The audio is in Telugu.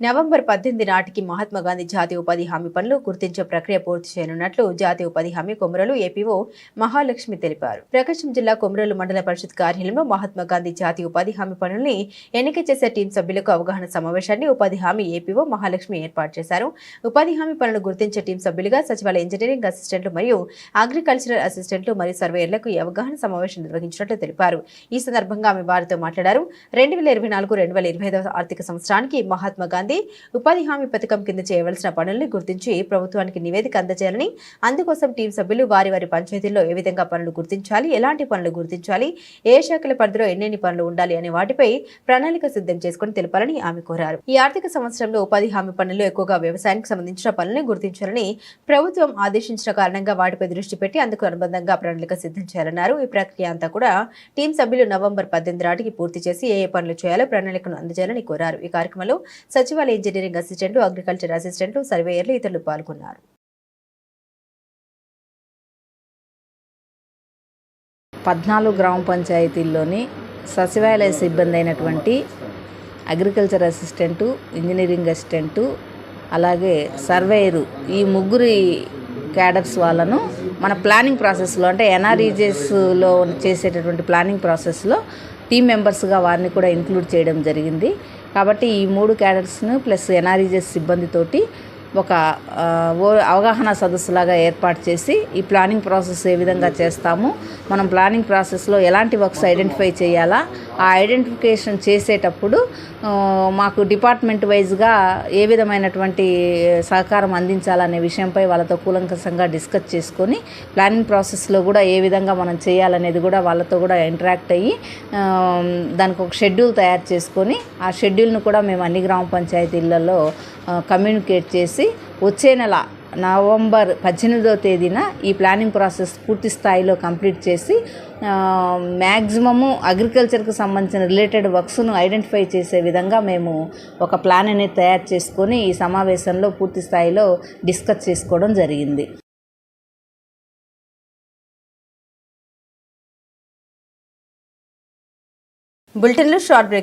నవంబర్ పద్దెనిమిది నాటికి మహాత్మా గాంధీ జాతీయ ఉపాధి హామీ పనులు గుర్తించే ప్రక్రియ పూర్తి చేయనున్నట్లు జాతీయ ఉపాధి హామీ కొమరలు ఏపీఓ మహాలక్ష్మి తెలిపారు. ప్రకాశం జిల్లా కొమరలు మండల పరిషత్ కార్యాలయంలో మహాత్మా గాంధీ జాతీయ ఉపాధి హామీ పనుల్ని ఎన్నిక చేసే టీం సభ్యులకు అవగాహన సమావేశాన్ని ఉపాధి హామీ ఏపీఓ మహాలక్ష్మి ఏర్పాటు చేశారు. ఉపాధి హామీ పనులు గుర్తించే టీం సభ్యులుగా సచివాలయ ఇంజనీరింగ్ అసిస్టెంట్లు మరియు అగ్రికల్చరల్ అసిస్టెంట్లు మరియు సర్వేయర్లకు ఈ అవగాహన సమావేశం నిర్వహించినట్లు తెలిపారు. ఈ సందర్భంగా ఆమె వారితో మాట్లాడారు. రెండు వేల ఇరవై నాలుగు రెండు వేల ఇరవై ఐదవ ఆర్థిక సంవత్సరానికి మహాత్మా గాంధీ ఉపాధి హామీ పథకం కింద చేయవలసిన పనుల్ని గుర్తించి ప్రభుత్వానికి నివేదిక అందజేయాలని అందుకోసం టీం సభ్యులు వారి వారి పంచాయతీల్లో ఏ విధంగా పనులు గుర్తించాలి ఎలాంటి పనులు గుర్తించాలి ఏ శాఖల పరిధిలో ఎన్నెన్ని పనులు ఉండాలి అనే వాటిపై ప్రణాళిక సిద్ధం చేసుకుని తెలపాలని ఆమె కోరారు. ఈ ఆర్థిక సంవత్సరంలో ఉపాధి హామీ పనులు ఎక్కువగా వ్యవసాయానికి సంబంధించిన పనులను గుర్తించాలని ప్రభుత్వం ఆదేశించిన కారణంగా వాటిపై దృష్టి పెట్టి అందుకు అనుబంధంగా ప్రణాళిక సిద్ధం చేయాలన్నారు. ఈ ప్రక్రియ అంతా కూడా టీం సభ్యులు నవంబర్ పద్దెనిమిది నాటికి పూర్తి చేసి ఏ ఏ పనులు చేయాలో ప్రణాళికను అందజేయాలని కోరారు. ఈ కార్యక్రమంలో సచివాలయ ఇంజనీరింగ్ అసిస్టెంట్లు అగ్రికల్చర్ అసిస్టెంట్లు సర్వేయర్లు ఇతరులు పాల్గొన్నారు. పద్నాలుగు గ్రామ పంచాయతీల్లోని సచివాలయ సిబ్బంది అయినటువంటి అగ్రికల్చర్ అసిస్టెంటు ఇంజనీరింగ్ అసిస్టెంటు అలాగే సర్వేయరు ఈ ముగ్గురి క్యాడర్స్ వాళ్ళను మన ప్లానింగ్ ప్రాసెస్లో అంటే ఎన్ఆర్ఈజెస్లో చేసేటటువంటి ప్లానింగ్ ప్రాసెస్లో టీం మెంబర్స్గా వారిని కూడా ఇంక్లూడ్ చేయడం జరిగింది. కాబట్టి ఈ మూడు క్యాడర్స్ను ప్లస్ ఎన్ఆర్ఈజెస్ సిబ్బందితోటి ఒక ఓ- అవగాహన సదస్సులాగా ఏర్పాటు చేసి ఈ ప్లానింగ్ ప్రాసెస్ ఏ విధంగా చేస్తాము మనం ప్లానింగ్ ప్రాసెస్లో ఎలాంటి వర్క్స్ ఐడెంటిఫై చేయాలా ఆ ఐడెంటిఫికేషన్ చేసేటప్పుడు మాకు డిపార్ట్మెంట్ వైజ్గా ఏ విధమైనటువంటి సహకారం అందించాలనే విషయంపై వాళ్ళతో కూలంకషంగా డిస్కస్ చేసుకొని ప్లానింగ్ ప్రాసెస్లో కూడా ఏ విధంగా మనం చేయాలనేది కూడా వాళ్ళతో కూడా ఇంటరాక్ట్ అయ్యి దానికి ఒక షెడ్యూల్ తయారు చేసుకొని ఆ షెడ్యూల్ను కూడా మేము అన్ని గ్రామ పంచాయతీలలో కమ్యూనికేట్ చేసి వచ్చే నెల నవంబర్ పద్దెనిమిదవ తేదీన ఈ ప్లానింగ్ ప్రాసెస్ పూర్తి స్థాయిలో కంప్లీట్ చేసి మ్యాక్సిమము అగ్రికల్చర్కి సంబంధించిన రిలేటెడ్ వర్క్స్ను ఐడెంటిఫై చేసే విధంగా మేము ఒక ప్లాన్ అనేది తయారు చేసుకొని ఈ సమావేశంలో పూర్తి స్థాయిలో డిస్కస్ చేసుకోవడం జరిగింది. బులెటిన్లో షార్ట్ బ్రేక్